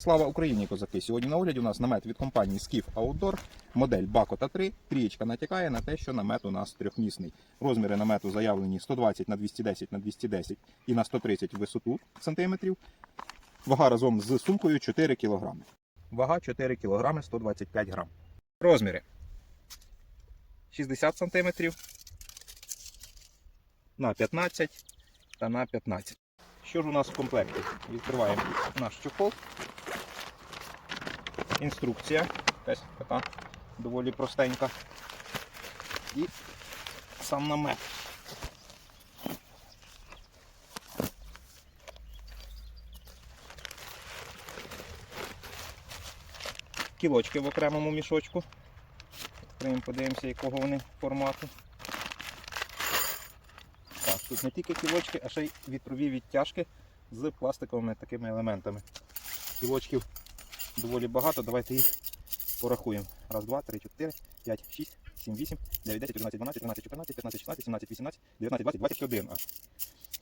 Слава Україні, козаки! Сьогодні на огляді у нас намет від компанії Skiff Outdoor, модель Bakota 3. Трієчка натякає на те, що намет у нас трьохмісний. Розміри намету заявлені 120 на 210 на 210 і на 130 в висоту сантиметрів. Вага разом з сумкою 4 кг. Вага 4 кг 125 грам. Розміри 60 см на 15 та на 15. Що ж у нас в комплекті? Відкриваємо наш чохол. Інструкція. Якась така доволі простенька. І сам намет. Кілочки в окремому мішочку. Відкриємо, подивимося, якого вони формату. Так, тут не тільки кілочки, а ще й вітрові відтяжки з пластиковими такими елементами. Кілочків доволі багато, давайте їх порахуємо. Раз, два, три, чотири, п'ять, шість, сім, вісім, дев'ять, десять, одинадцять, дванадцять, тринадцять, чотирнадцять, п'ятнадцять, шістнадцять, сімнадцять, вісімнадцять, дев'ятнадцять, двадцять, двадцять один.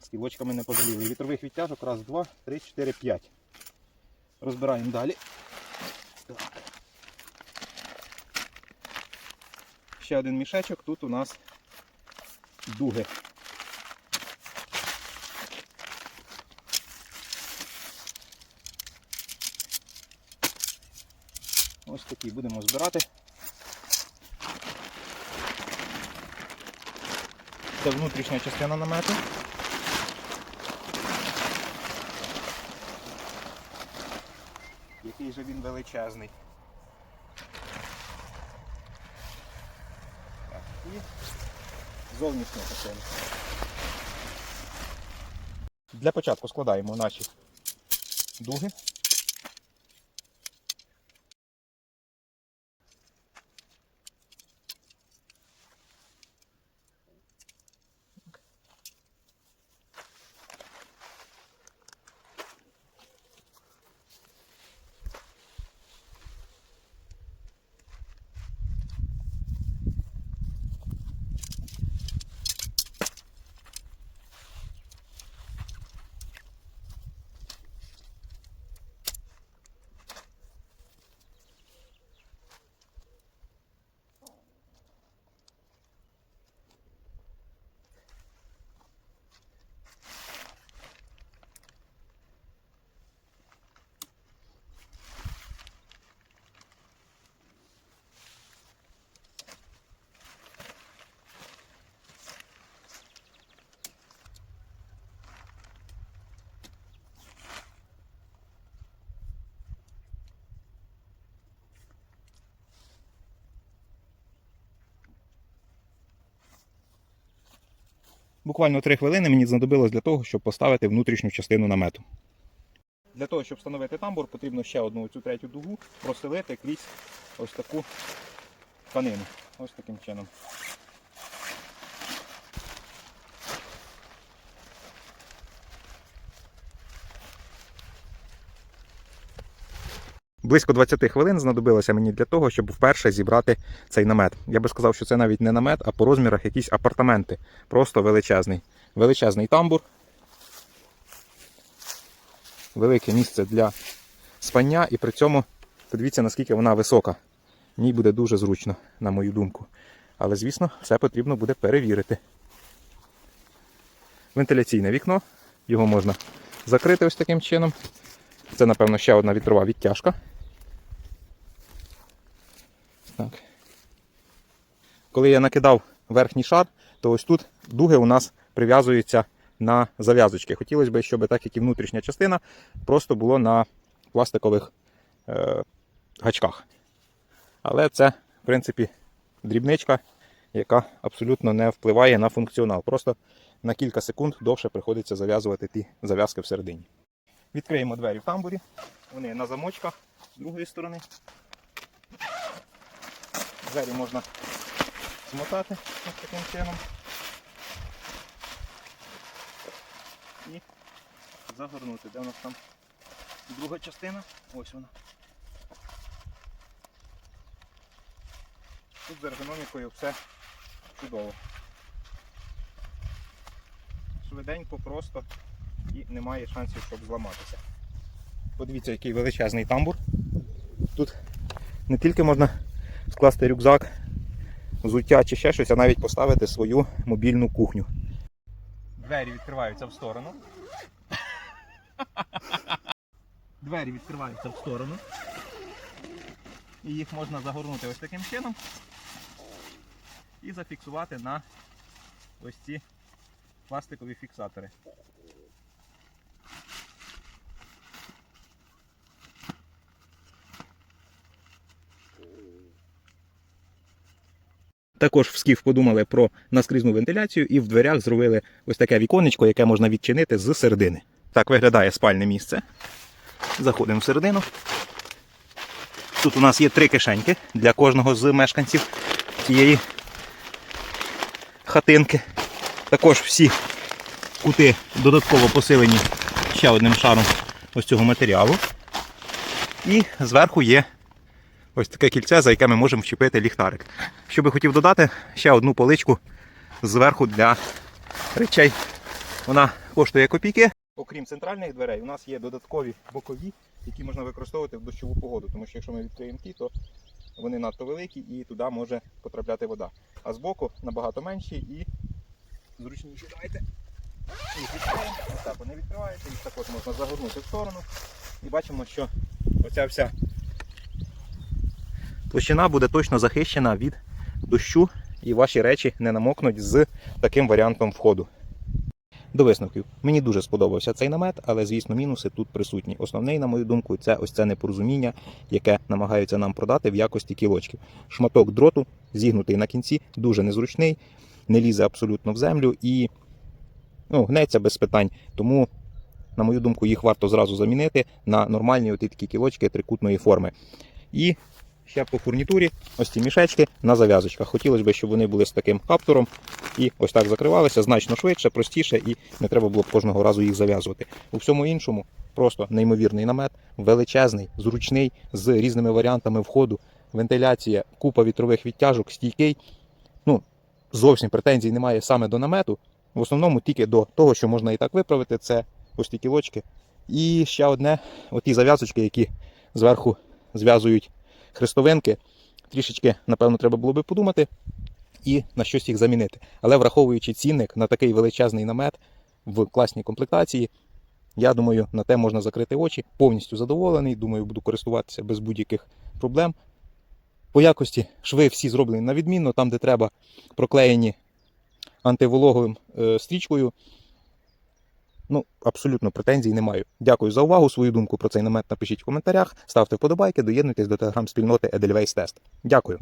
З кілочками не пожаліли. Вітрових відтяжок. Раз, два, три, чотири, п'ять. Розбираємо далі. Так. Ще один мішечок. Тут у нас дуги. Ось такі будемо збирати. Це внутрішня частина намету. Який же він величезний. Так, і зовнішня частина. Для початку складаємо наші дуги. Буквально 3 хвилини мені знадобилось для того, щоб поставити внутрішню частину намету. Для того, щоб встановити тамбур, потрібно ще одну цю третю дугу проселити крізь ось таку тканину. Ось таким чином. Близько 20 хвилин знадобилося мені для того, щоб вперше зібрати цей намет. Я би сказав, що це навіть не намет, а по розмірах якісь апартаменти. Просто величезний. Величезний тамбур. Велике місце для спання і при цьому подивіться, наскільки вона висока. Ній буде дуже зручно, на мою думку. Але, звісно, все потрібно буде перевірити. Вентиляційне вікно. Його можна закрити ось таким чином. Це, напевно, ще одна вітрова відтяжка. Так. Коли я накидав верхній шар, то ось тут дуги у нас прив'язуються на зав'язочки. Хотілося б, щоб так як і внутрішня частина, просто було на пластикових е, гачках. Але це, в принципі, дрібничка, яка абсолютно не впливає на функціонал. Просто на кілька секунд довше приходиться зав'язувати ті зав'язки всередині. Відкриємо двері в тамбурі. Вони на замочках з другої сторони. Двері можна змотати ось таким чином. І загорнути. Де у нас там друга частина? Ось вона. Тут з ергономікою все чудово. Швиденько, просто і немає шансів, щоб зламатися. Подивіться, який величезний тамбур. Тут не тільки можна скласти рюкзак, взуття чи ще щось, а навіть поставити свою мобільну кухню. Двері відкриваються в сторону. Двері відкриваються в сторону. І їх можна загорнути ось таким чином і зафіксувати на ось ці пластикові фіксатори. Також в скіф подумали про наскрізну вентиляцію і в дверях зробили ось таке віконечко, яке можна відчинити з середини. Так виглядає спальне місце. Заходимо всередину. Тут у нас є три кишеньки для кожного з мешканців цієї хатинки. Також всі кути додатково посилені ще одним шаром ось цього матеріалу. І зверху є ось таке кільце, за яке ми можемо вчепити ліхтарик. Що би хотів додати, ще одну поличку зверху для речей. Вона коштує копійки. Окрім центральних дверей, у нас є додаткові бокові, які можна використовувати в дощову погоду. Тому що якщо ми відкриємо ті, то вони надто великі і туди може потрапляти вода. А збоку набагато менші і зручніші. Давайте їх відкриємо. Ось так вони відкриваються, їх також можна загорнути в сторону. І бачимо, що оця вся площина буде точно захищена від дощу і ваші речі не намокнуть з таким варіантом входу. До висновків. Мені дуже сподобався цей намет, але звісно, мінуси тут присутні. Основний, на мою думку, це ось це непорозуміння, яке намагаються нам продати в якості кілочків. Шматок дроту, зігнутий на кінці, дуже незручний, не лізе абсолютно в землю і ну, гнеться без питань. Тому, на мою думку, їх варто зразу замінити на нормальні оті такі кілочки трикутної форми. І ще по фурнітурі ось ці мішечки на зав'язочках. Хотілося б, щоб вони були з таким каптуром і ось так закривалися значно швидше, простіше, і не треба було б кожного разу їх зав'язувати. У всьому іншому просто неймовірний намет, величезний, зручний, з різними варіантами входу, вентиляція, купа вітрових відтяжок, стійкий. Ну, зовсім претензій немає саме до намету. В основному тільки до того, що можна і так виправити, це ось ті кілочки. І ще одне, оті зав'язочки, які зверху зв'язують хрестовинки. Трішечки, напевно, треба було би подумати і на щось їх замінити. Але враховуючи цінник на такий величезний намет в класній комплектації, я думаю, на те можна закрити очі. Повністю задоволений. Думаю, буду користуватися без будь-яких проблем. По якості шви всі зроблені на відмінно, там, де треба, проклеєні антивологовим е, стрічкою. Ну, абсолютно претензій не маю. Дякую за увагу. Свою думку про цей намет напишіть в коментарях, ставте вподобайки, доєднуйтесь до телеграм-спільноти Edelweiss Test. Дякую.